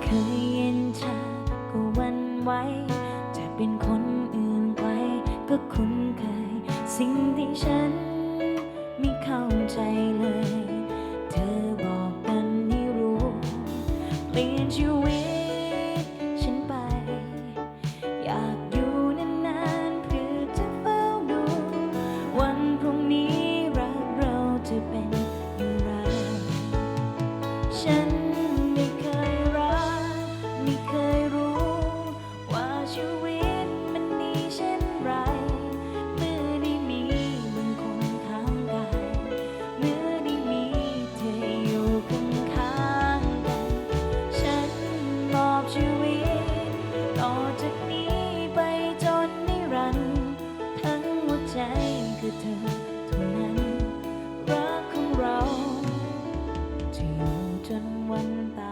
เคยเย็นชาก็วันไหวจะเป็นคนอื่นไกลก็คุ้นเคย สิ่งที่ฉันไม่เข้าใจเลย เธอบอกกันให้รู้เปลี่ยนชีวิตฉันไป อยากอยู่นานๆเพื่อจะเฝ้าดู วันพรุ่งนี้รักเราจะเป็นอย่างไรฉัน ฉันวันตา